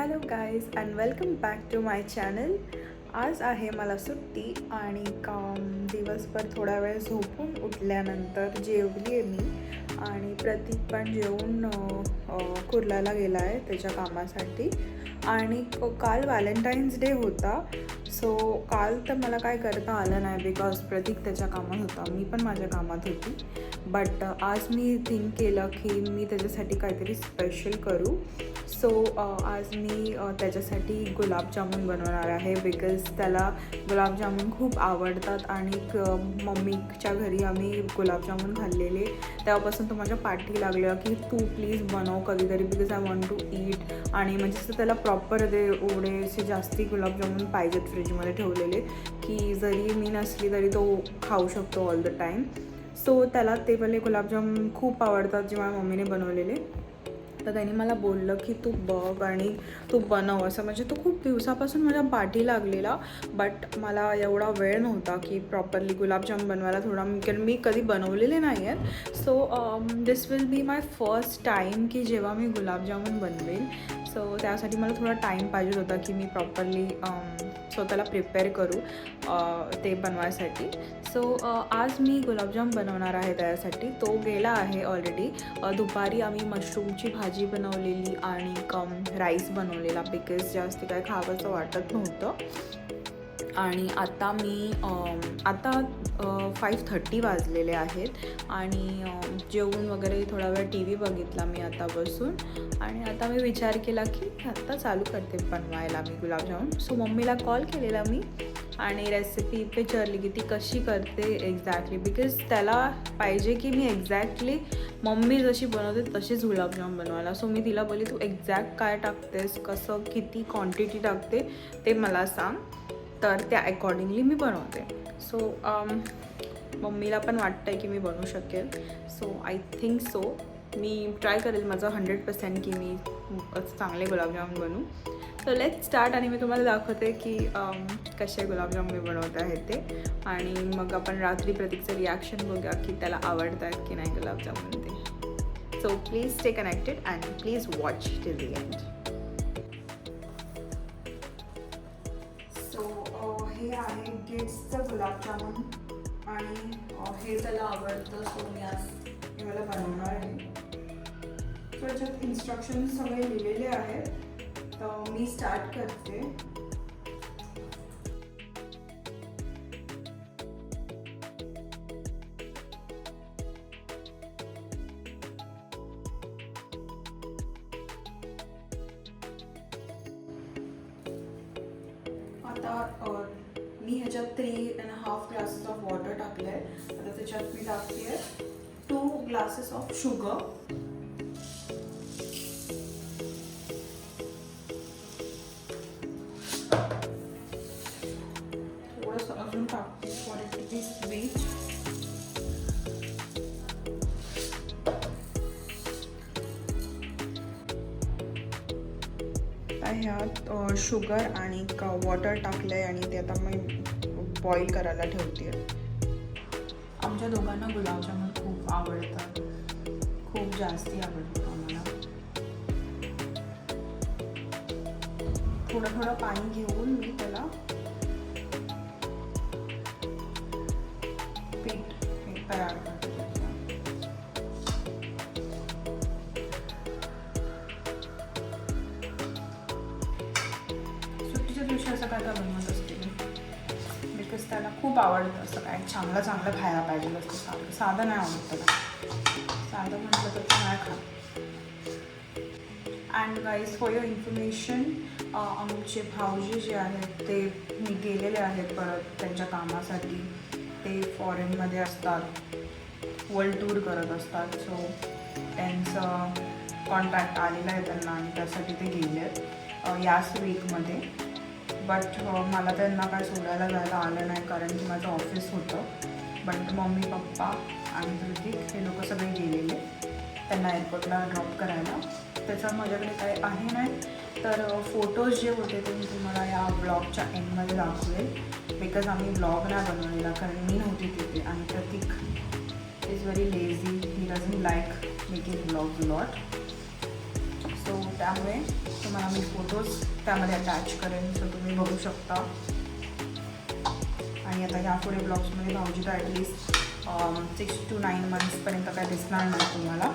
Hello guys and welcome back to my channel आज आहे मला सुट्टी आणि काम दिवसभर थोडा वेळ झोपून उठल्यानंतर जेवली आहे मी. आणि प्रतीक पण जेवून कुर्ल्याला गेला आहे त्याच्या कामासाठी. आणि काल व्हॅलेंटाईन्स डे होता. सो काल तर मला काय करता आलं नाही बिकॉज प्रतीक त्याच्या कामात होता. मी पण माझ्या कामात होती. बट आज मी थिंक केलं की मी त्याच्यासाठी काहीतरी स्पेशल करू. सो आज मी त्याच्यासाठी गुलाबजामुन बनवणार आहे बिकॉज त्याला गुलाबजामुन खूप आवडतात आणि मम्मीच्या घरी आम्ही गुलाबजामुन खाल्लेले. तेव्हापासून तो माझ्या पाठी लागलं की तू प्लीज बनव कधीतरी because I want to eat आणि म्हणजे त्याला प्रॉपर ते एवढेसे जास्ती गुलाबजामुन पाहिजेत फ्रीजमध्ये ठेवलेले की जरी मी नसली तरी तो खाऊ शकतो ऑल द टाईम सो त्याला ते पहिले गुलाबजाम खूप आवडतात जे माझ्या मम्मीने बनवलेले. तर त्यांनी मला बोललं की तू बघ आणि तू बनव असं. म्हणजे तो खूप दिवसापासून माझ्या पाठी लागलेला बट मला एवढा वेळ नव्हता की प्रॉपरली गुलाबजाम बनवायला थोडा. कारण मी कधी बनवलेले नाही आहेत. So this will be my first time की जेव्हा मी गुलाबजामुन बनवेल. सो त्यासाठी मला थोडा टाईम पाहिजे होता की मी प्रॉपरली स्वतःला प्रिपेअर करू ते बनवायसाठी. सो आज मी गुलाबजाम बनवणार आहे त्यासाठी. तो गेला आहे ऑलरेडी दुपारी आम्ही मशरूमची भाजी बनवलेली आणि कम राईस बनवलेला बिकॉज जास्त काय खावंसं वाटत नव्हतं. आणि आता मी आता फाईव्ह थर्टी वाजलेले आहेत. आणि जेवून वगैरे थोडा वेळ टी व्ही बघितला मी आता बसून. आणि आता मी विचार केला की आत्ता चालू करते बनवायला मी गुलाबजामुन. सो मम्मीला कॉल केलेला मी. आणि रेसिपी विचारली की ती कशी करते एक्झॅक्टली बिकॉज त्याला पाहिजे की मी एक्झॅक्टली मम्मी जशी बनवते तशीच गुलाबजाम बनवायला. सो मी तिला बोलली तू एक्झॅक्ट काय टाकतेस? कसं किती क्वांटिटी टाकते? ते मला सांग. तर त्या अकॉर्डिंगली मी बनवते. सो um, मम्मीला पण वाटतं आहे की मी बनवू शकेल. सो आय थिंक सो मी ट्राय करेल माझं हंड्रेड पर्सेंट की मी चांगले गुलाबजामुन बनू सो लेट स्टार्ट आणि मी तुम्हाला दाखवते की um, कसे गुलाबजाम मी बनवत आहे ते. आणि मग आपण रात्री प्रतीकचं रिॲक्शन बघूया की त्याला आवडत आहेत की नाही गुलाबजामुन ते. So please stay connected and please watch till the end किड्सचं gulab jamun आणि हे त्याला आवडतं सो मी आज हे मला बनवणार आहे. सो याच्यात इन्स्ट्रक्शन सगळे लिहिलेले आहेत. तर मी स्टार्ट करते. आता मी ह्याच्यात three and half glasses of water टाकलं आहे आता त्याच्यात मी टाकते आहे टू ग्लासेस ऑफ शुगर थोडंसं अजून टाकते फॉर इट बी स्वीट ह्यात शुगर आणि वॉटर टाकलं आहे आणि ते आता मी बॉईल करायला ठेवते आमच्या दोघांना गुलाबजामुन खूप आवडतात. खूप जास्ती आवडतात आम्हाला. थोडं थोडं पाणी घेऊन मी त्याला पीठ पीठ तयार खूप आवडतं असं काय? चांगलं चांगलं खायला पाहिजे असतं साधं. साधं नाही आवडत त्याला. साधं म्हटलं तर नाही खा and guys for your information आमचे भाऊजी जे आहेत ते मी गेलेले आहेत परत त्यांच्या कामासाठी. ते फॉरेनमध्ये असतात. वर्ल्ड टूर करत असतात. सो त्यांचं कॉन्ट्रॅक्ट आलेलं आहे त्यांना आणि त्यासाठी ते गेले आहेत याच वीकमध्ये बट मला त्यांना काय सोडायला जायला आलं नाही कारण की माझं ऑफिस होतं. बट मम्मी पप्पा आणि प्रतीक हे लोक सगळे गेलेले. त्यांना एअरपोर्टला ड्रॉप करायला. त्याचा माझ्याकडे काय आहे नाही. तर फोटोज जे होते ते मी तुम्हाला या ब्लॉगच्या एंडमध्ये दाखवेल. बिकॉज आम्ही ब्लॉग नाही बनवलेला कारण मी नव्हती तिथे. आणि Prateek is very lazy he doesn't like making blog lot so त्यामुळे तुम्हाला मी फोटोज त्यामध्ये अटॅच करेन सो तुम्ही बघू शकता. आणि आता यापुढे ब्लॉग्समध्ये भाऊजी तर at least six to nine मंथ्सपर्यंत काय दिसणार नाही तुम्हाला.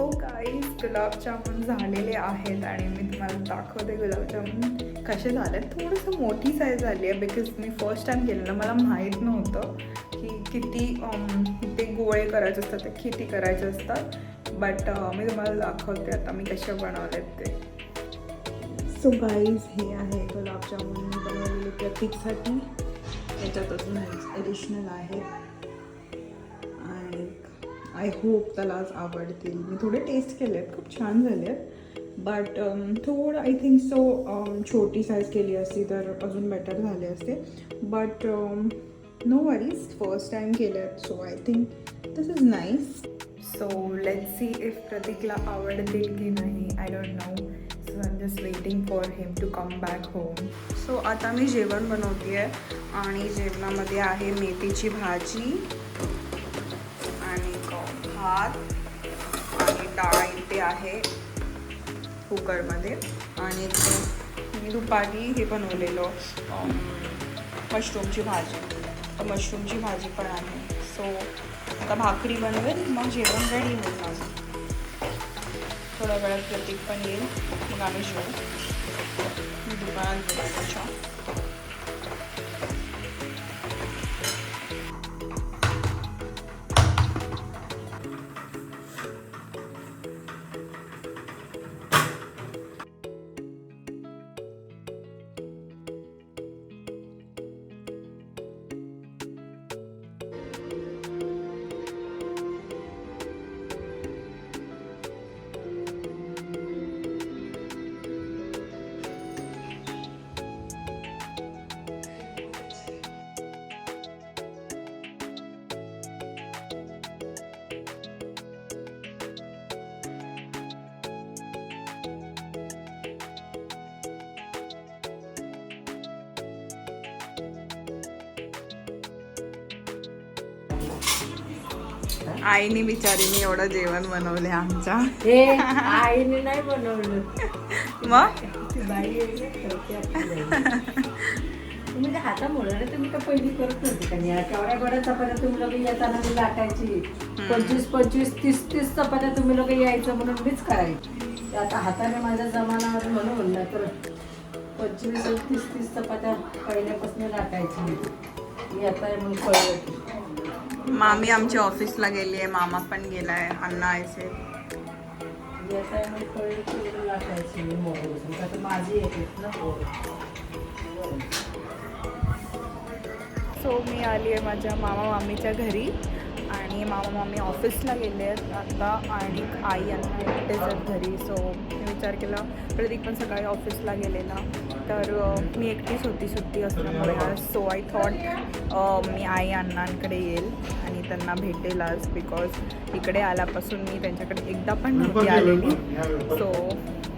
सो काहीच गुलाबजामुन झालेले आहेत आणि मी तुम्हाला दाखवते गुलाबजामुन कसे झाले थोडंसं मोठी साईज झाली आहे बिकॉज मी फर्स्ट टाईम केलेलं. मला माहीत नव्हतं की किती ते गोळे करायचे असतात ते किती करायचे असतात. बट मी तुम्हाला दाखवते आता मी कसे बनवलेत ते. सो गाईज हे आहे गुलाबजामुन मी बनवलेले प्रतीकसाठी. याच्यात अजून ॲडिशनल आहे. आय होप त्याला आज आवडतील. मी थोडे टेस्ट केले आहेत खूप छान झाले आहेत. बट um, थोडं आय थिंक सो छोटी साईज केली असती तर अजून बेटर झाले असते. But no worries first time केले आहेत so I think this is nice so let see if प्रतीकला आवडतील की नाही. I don't know so I am just waiting for him to come back home so आता मी जेवण बनवते आहे आणि जेवणामध्ये आहे मेथीची भाजी. भात आणि डाळ इथे आहे कुकरमध्ये. आणि मी दुपारी हे बनवलेलं मशरूमची भाजी. तर मशरूमची भाजी पण आहे. सो आता भाकरी बनवेल मग जेवण रेडी होईल माझं. थोड्या वेळात प्रतीक पण येईल. मग आम्ही जेवू. दुकानात गेला त्याच्या आईने बिचारीने एवढं जेवण बनवले आमच्या. आईने नाही बनवलं. मग? आहे हातामुळे तुम्ही का पहिली करत नव्हती का नाही? केवढ्या बऱ्या चपात्या तुम्ही लोक येताना मी लाटायची. पंचवीस पंचवीस तीस तीस चपात्या तुम्ही लोक यायचं म्हणून मीच करायची. आता हाताने माझ्या जमानावर म्हणून ना तर पंचवीस तीस तीस चपात्या पहिल्यापासून लाटायची मी. आता मग कळलं मामी आमच्या ऑफिसला गेली आहे मामा पण गेलाय अण्णा आयचे. माझी सो मी आली आहे माझ्या मामा मामीच्या घरी आणि मामा मामी ऑफिसला गेले आहेत आता आणि आई आणि एकटेच आहेत घरी. सो मी विचार केला प्रदीप पण सकाळी ऑफिसला गेलेला. तर मी एकटीच होती सुट्टी असल्यामुळे. सो आय थॉट मी आई अण्णांकडे येईल आणि त्यांना भेटेल आज बिकॉज इकडे आल्यापासून मी त्यांच्याकडे एकदा पण नव्हती आलेली. सो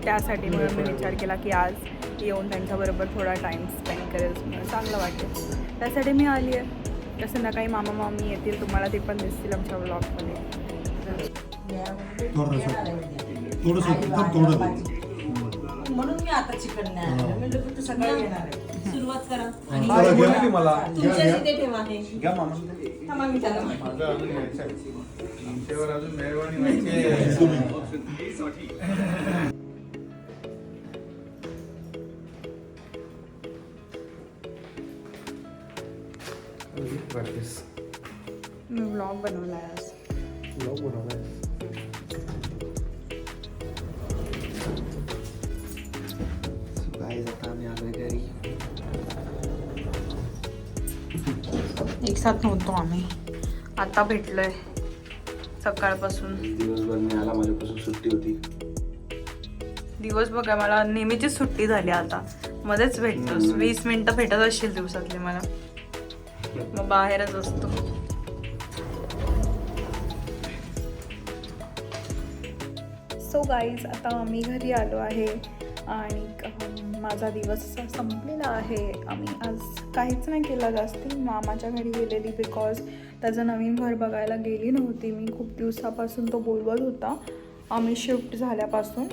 त्यासाठी मग मी विचार केला की आज येऊन त्यांच्याबरोबर थोडा टाईम स्पेंड करेल. मला चांगलं वाटेल. त्यासाठी मी आली आहे. तसं ना काही मामा मामी येतील तुम्हाला ते पण दिसतील आमच्या ब्लॉगमध्ये म्हणून मी आता चिकन नाही तर सकाळी येणार आहे. सुरुवात करा आणि हा, घ्या. मला तुमच्या. तिथे ठेवा हे घ्या मामा थांबा मी त्याला माझं अजून यायचं आहे. आमच्यावर अजून मेहरबानी व्हायची आहे. मी ब्लॉग बनवला आहे आज बनवलाय. दिवसात नव्हतो आम्ही. आता भेटलोय. सकाळपासून. दिवसभर मी आला माझ्यापासून सुट्टी होती. दिवस बघा मला नेहमीचीच सुट्टी झाली आता. मध्येच भेटतोस. वीस मिनिटं भेटत असशील दिवसातले मला. मग बाहेरच असतो. सो गाईज आता आम्ही घरी आलो आहे. आणि माझा दिवस असा संपलेला आहे. आम्ही आज काहीच नाही केलं जास्ती. मामाच्या घरी गेलेली बिकॉज त्याचं नवीन घर बघायला गेली नव्हती. मी खूप दिवसापासून तो बोलवत होता. आम्ही शिफ्ट झाल्यापासून.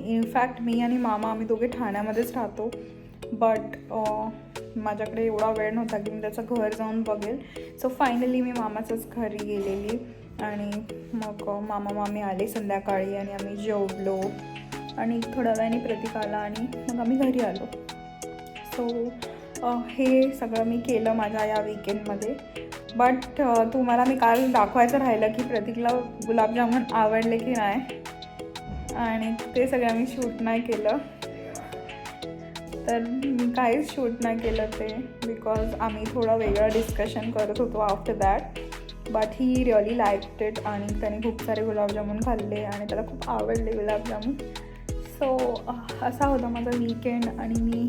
इनफॅक्ट मी आणि मामा आम्ही दोघे ठाण्यामध्येच राहतो. बट माझ्याकडे एवढा वेळ नव्हता की मी त्याचं घर जाऊन बघेल. सो फायनली मी मामाच्याच घरी गेलेली. आणि मग मामा मामी आले संध्याकाळी आणि आम्ही जेवलो. आणि थोड्या वेळाने प्रतीक आला आणि मग आम्ही घरी आलो. सो हे सगळं मी केलं माझ्या या विकेंडमध्ये बट तुम्हाला मी काल दाखवायचं राहिलं की प्रतीकला गुलाबजामुन आवडले की नाही. आणि ते सगळं मी शूट नाही केलं. तर मी काहीच शूट नाही केलं ते बिकॉज आम्ही थोडं वेगळं डिस्कशन करत होतो after that but he really like it आणि त्याने खूप सारे गुलाबजामुन खाल्ले आणि त्याला खूप आवडले गुलाबजामुन. सो असा होता माझा वीकेंड आणि मी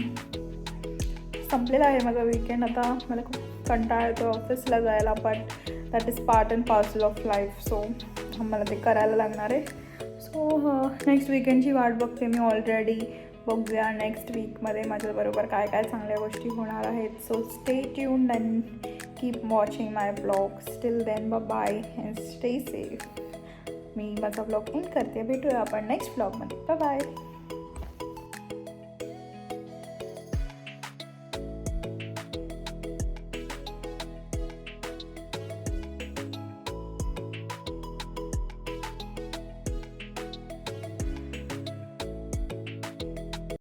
संपलेला आहे माझा वीकेंड आता मला खूप कंटाळा येतो ऑफिसला जायला but that is part and parcel of life so मला ते करायला लागणार आहे. सो नेक्स्ट वीकेंडची वाट बघते मी ऑलरेडी बघूया नेक्स्ट वीकमध्ये माझ्याबरोबर काय काय चांगल्या गोष्टी होणार आहेत. So stay tune and keep watching my blog still then b bye and stay safe मी माझा ब्लॉग एंड करते. भेटूया आपण नेक्स्ट ब्लॉगमध्ये बाय बाय